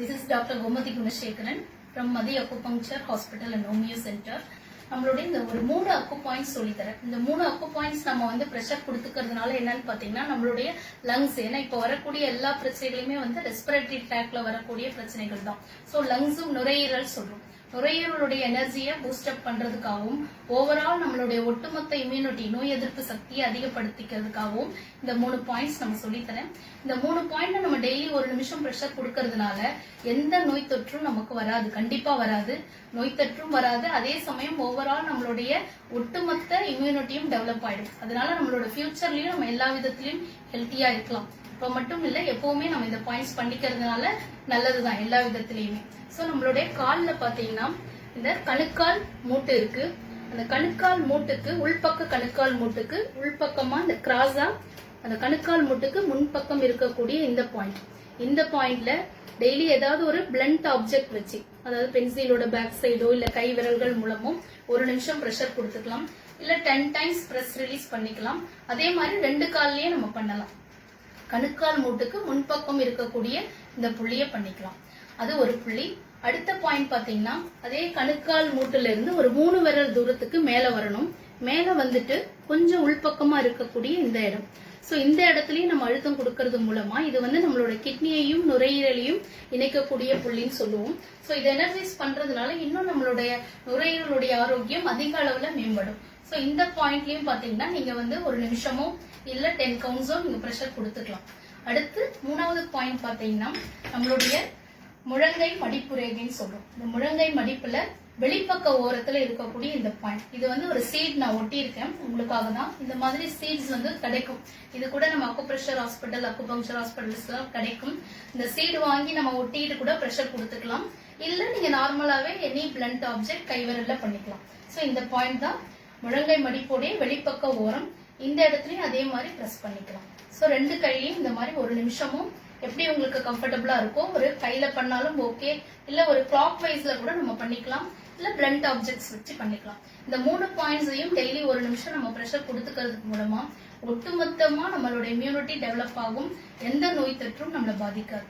This is doctor Gomathi Gunasekaran from Madi acupuncture hospital and homeo centre நம்மளுடைய இந்த ஒரு மூணு அக்கு பாயிண்ட்ஸ் சொல்லித்தரேன். இந்த மூணு அக்கு பாயிண்ட்ஸ் நம்ம வந்து ப்ரெஷர் கொடுத்துக்கிறதுனால என்னன்னு பாத்தீங்கன்னா நம்மளுடைய லங்ஸ் ஏன்னா இப்போ வரக்கூடிய எல்லா பிரச்சனைகளுமே வந்து ரெஸ்பிரேட்டரி ட்ராக்ல வரக்கூடிய பிரச்சனைகள் தான். ஸோ லங்ஸும் நுரையீரல் சொல்றோம். நுரையீரலுடைய எனர்ஜியை பூஸ்டப் பண்றதுக்காகவும் ஓவரால் நம்மளுடைய ஒட்டுமொத்த இம்யூனிட்டி நோய் எதிர்ப்பு சக்தியை அதிகப்படுத்திக்கிறதுக்காகவும் இந்த மூணு பாயிண்ட்ஸ் நம்ம சொல்லித்தரேன். இந்த மூணு பாயிண்ட் நம்ம டெய்லி ஒரு நிமிஷம் ப்ரெஷர் கொடுக்கறதுனால எந்த நோய் தொற்றும் நமக்கு வராது கண்டிப்பா வராது. நோய் தொற்றும் வராது. அதே சமயம் ஓவரால் நம்மளுடைய ஒட்டுமொத்த இம்யூனிட்டியும் டெவலப் ஆயிடும். அதனால நம்மளோட ஃபியூச்சர்லயும் நம்ம எல்லா விதத்திலையும் ஹெல்த்தியா இருக்கலாம். இப்போ மட்டும் இல்லை எப்பவுமே நம்ம இந்த பாயிண்ட்ஸ் பண்ணிக்கிறதுனால நல்லதுதான் எல்லா விதத்துலையுமே. ஸோ நம்மளுடைய காலில் பார்த்தீங்கன்னா இந்த கணுக்கால் மூட்டு இருக்கு. அந்த கணுக்கால் மூட்டுக்கு உள்பக்க கணுக்கால் மூட்டுக்கு உள்பக்கமா இந்த கிராஸா அந்த கணுக்கால் மூட்டுக்கு முன்பக்கம் இருக்கக்கூடிய இந்த பாயிண்ட் இந்த பாயிண்ட்ல டெய்லி ஏதாவது ஒரு பிளண்ட் ஆப்ஜெக்ட் வச்சு அதாவது பென்சிலோட பேக் சைடோ இல்ல கை விரல்கள் மூலமோ ஒரு நிமிஷம் ப்ரெஷர் கொடுத்துக்கலாம். இல்ல டென் டைம்ஸ் ப்ரெஸ் ரிலீஸ் பண்ணிக்கலாம். அதே மாதிரி ரெண்டு கால்லயே நம்ம பண்ணலாம். கணுக்கால் மூட்டுக்கு முன்பக்கம் இருக்கக்கூடிய இந்த புள்ளிய பண்ணிக்கலாம். அது ஒரு புள்ளி. அடுத்த பாயிண்ட் பாத்தீங்கன்னா அதே கணுக்கால் மூட்டுல இருந்து ஒரு மூணு விரல் தூரத்துக்கு மேல வரணும். மேல வந்துட்டு கொஞ்சம் உள்பக்கமா இருக்கக்கூடிய இந்த இடம். ஸோ இந்த இடத்துலையும் நம்ம அழுத்தம் கொடுக்கறது மூலமா இது வந்து நம்மளோட கிட்னியையும் நுரையீரலையும் இணைக்கக்கூடிய புள்ளின்னு சொல்லுவோம். ஸோ இதை எனர்ஜைஸ் பண்றதுனால இன்னும் நம்மளுடைய நுரையீரலுடைய ஆரோக்கியம் அதிக அளவுல மேம்படும். ஸோ இந்த பாயிண்ட்லயும் பாத்தீங்கன்னா நீங்க வந்து ஒரு நிமிஷமோ இல்ல டென் கவுண்ட்ஸோ நீங்க ப்ரெஷர் கொடுத்துக்கலாம். அடுத்து மூணாவது பாயிண்ட் பாத்தீங்கன்னா நம்மளுடைய முழங்கை மடிப்பு ரேகைன்னு சொல்றோம். இந்த முழங்கை மடிப்புல வெளிப்பக்க ஓரத்துல இருக்கக்கூடிய இந்த பாயிண்ட் இது வந்து ஒரு சீட் நான் ஒட்டியிருக்கேன். உங்களுக்காக தான் இந்த மாதிரி சீட்ஸ் வந்து கிடைக்கும். இது கூட நம்ம அக்குப்ரெஷர் ஹாஸ்பிட்டல் அக்குபங்க்சர் ஹாஸ்பிட்டல்ஸ்லாம் கிடைக்கும். இந்த சீடு வாங்கி நம்ம ஒட்டிட்டு கூட ப்ரெஷர் கொடுத்துக்கலாம். இல்ல நீங்க நார்மலாவே எனி பிளண்ட் ஆப்ஜெக்ட் கைவிரல்ல பண்ணிக்கலாம். சோ இந்த பாயிண்ட் தான். முழங்கை மடிப்போடைய வெளிப்பக்க ஓரம். இந்த இடத்துலயும் அதே மாதிரி ப்ரெஸ் பண்ணிக்கலாம். சோ ரெண்டு கையிலையும் இந்த மாதிரி ஒரு நிமிஷமும் எப்படி உங்களுக்கு கம்ஃபர்டபுளா இருக்கோ ஒரு கையில பண்ணாலும் ஓகே இல்ல ஒரு கிளாக் வைஸ்ல கூட நம்ம பண்ணிக்கலாம். இல்ல பிளண்ட் ஆப்ஜெக்ட்ஸ் வச்சு பண்ணிக்கலாம். இந்த மூணு பாயிண்ட்ஸையும் டெய்லி ஒரு நிமிஷம் நம்ம ப்ரெஷர் கொடுத்துக்கிறதுக்கு மூலமா ஒட்டுமொத்தமா நம்மளோட இம்யூனிட்டி டெவலப் ஆகும். எந்த நோய் தொற்றும் நம்மளை பாதிக்காது.